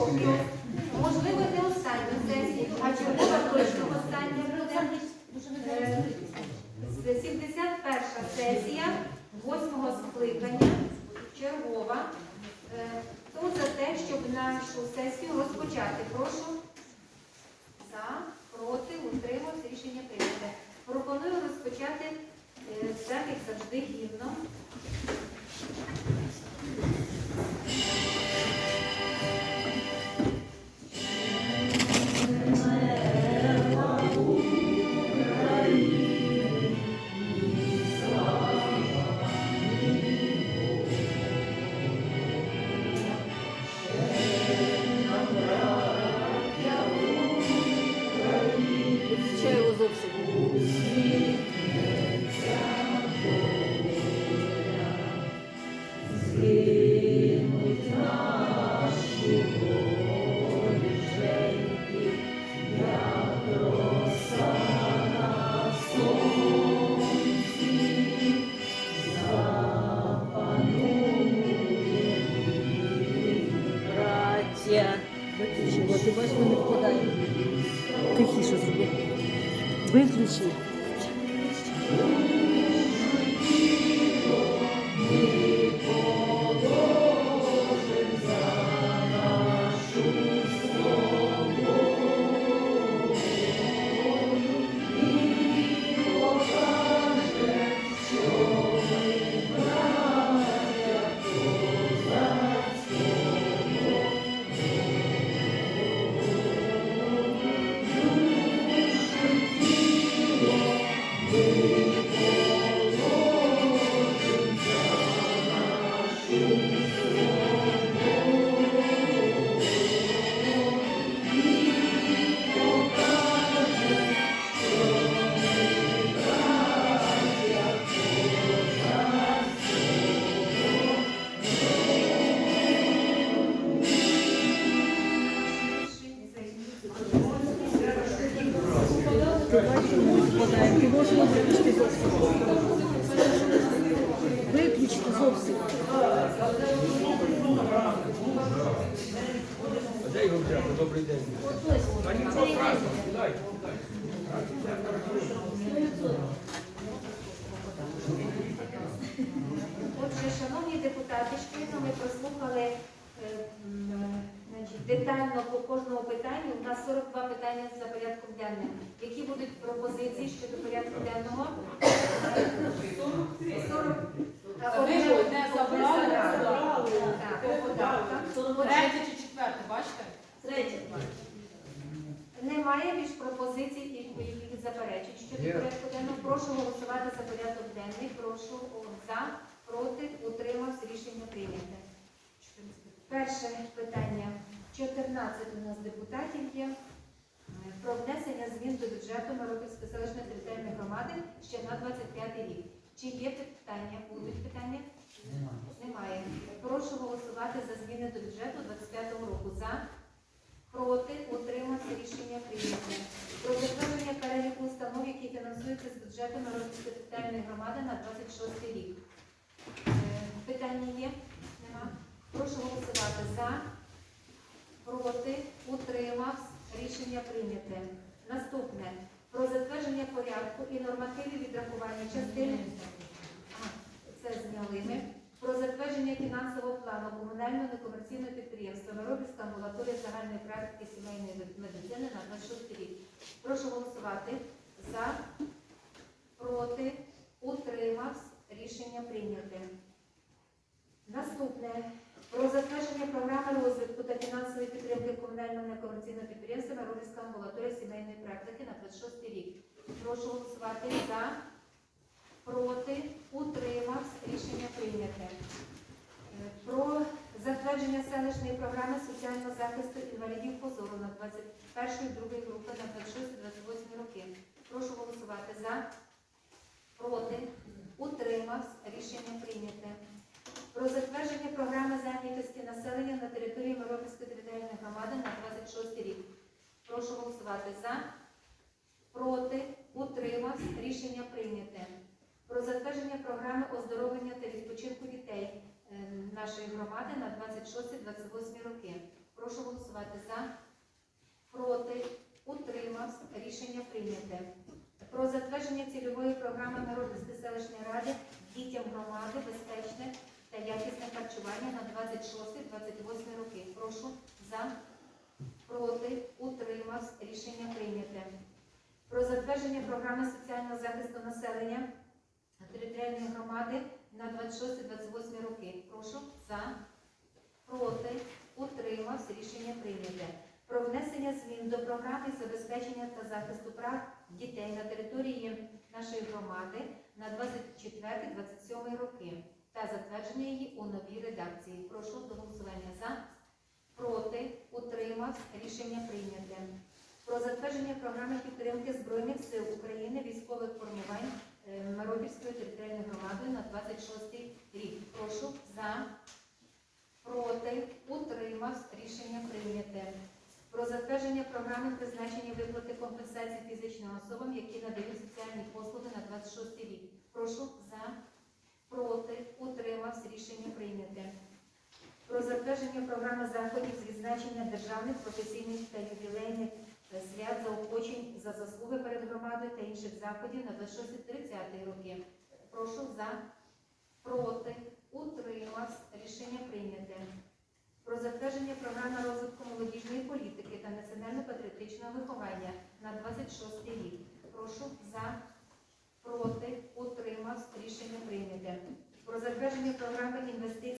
Можливо, не останню сесію, а чергова точно остання буде. Е, 71 сесія 8 скликання, чергова. То Хто за те, щоб нашу сесію розпочати? Прошу. Браття. Виключи, бо ти бачиш, мене вкладає. Тихіше зроби. Виключи. Ти можеш. Отже, шановні депутати, щойно ми детально по кожному питанню. У нас 42 питання за порядком денним. Які будуть пропозиції щодо порядку денного? 40. А, Ви ж одне забрали, забрали. Так, по податкам. Третє чи четверте, бачите? Третє. Немає більш пропозицій і заперечень щодо порядку денного. Прошу голосувати за порядок денний. Прошу за, проти, утримався. Рішення прийняте. Перше питання. 14 у нас депутатів є. Е, Про внесення змін до бюджету Миропільської селищної територіальної громади ще на 25 рік. Чи є питання? Будуть питання? Немає. Прошу голосувати за зміни до бюджету 25 року. За, проти, утримався. Рішення прийняте. Про затвердження переліку установ, які фінансуються з бюджету Народної територіальної громади на 26 рік. Е, Питання є? Нема? Прошу голосувати за, проти, утримався. Рішення прийняте. Наступне. Про затвердження порядку і нормативів відрахування частини. Це зняли ми. Про затвердження фінансового плану комунального некомерційного підприємства Миропільська амбулаторія загальної практики сімейної медицини на 26 рік. Прошу голосувати за, проти, утримався. Рішення прийняте. Наступне. Про затвердження розвитку та фінансової підтримки комунального некомерційного підприємства Миропільська амбулаторія сімейної практики на 26 рік. Прошу голосувати за, проти, утримався. Рішення прийняте. Е, Про затвердження селищної програми соціального захисту інвалідів по зору на 21-2 групи на 26-28 роки. Прошу голосувати за, проти, утримався. Рішення прийняте. Про затвердження програми зайнятості населення на території Миропільської територіальної громади на 26 рік. Прошу голосувати за, проти, утримався. Рішення прийняте. Про затвердження програми оздоровлення та відпочинку дітей е, нашої громади на 26-28 роки. Прошу голосувати за, проти, утримався. Рішення прийняте. Про затвердження цільової програми Народської селищної ради дітям громади безпечне якісне харчування на 26-28 роки. Прошу за, проти, утримався. Рішення прийняте. Про затвердження програми соціального захисту населення територіальної громади на 26-28 роки. Прошу за, проти, утримався. Рішення прийняте. Про внесення змін до програми забезпечення та захисту прав дітей на території нашої громади на 24-27 роки та затвердження її у новій редакції. Прошу до голосування за, проти, утримався. Рішення прийняте. Про затвердження програми підтримки Збройних сил України військових формувань е, територіальної громади на 26 рік. Прошу за, проти, утримався. Рішення прийняте. Про затвердження програми призначення виплати компенсації фізичним особам, які надають соціальні послуги на 26 рік. Прошу за, проти, утримався. Рішення прийняте. Про затвердження програми заходів з відзначення державних, професійних та ювілейних свят заохочень за заслуги перед громадою та інших заходів на 26-30 роки. Прошу за, проти, утримався. Рішення прийняте. Про затвердження програми розвитку молодіжної політики та національно-патріотичного виховання на 26 рік. Прошу за, проти, утримався. Рішення прийняте. Про затвердження програми інвестицій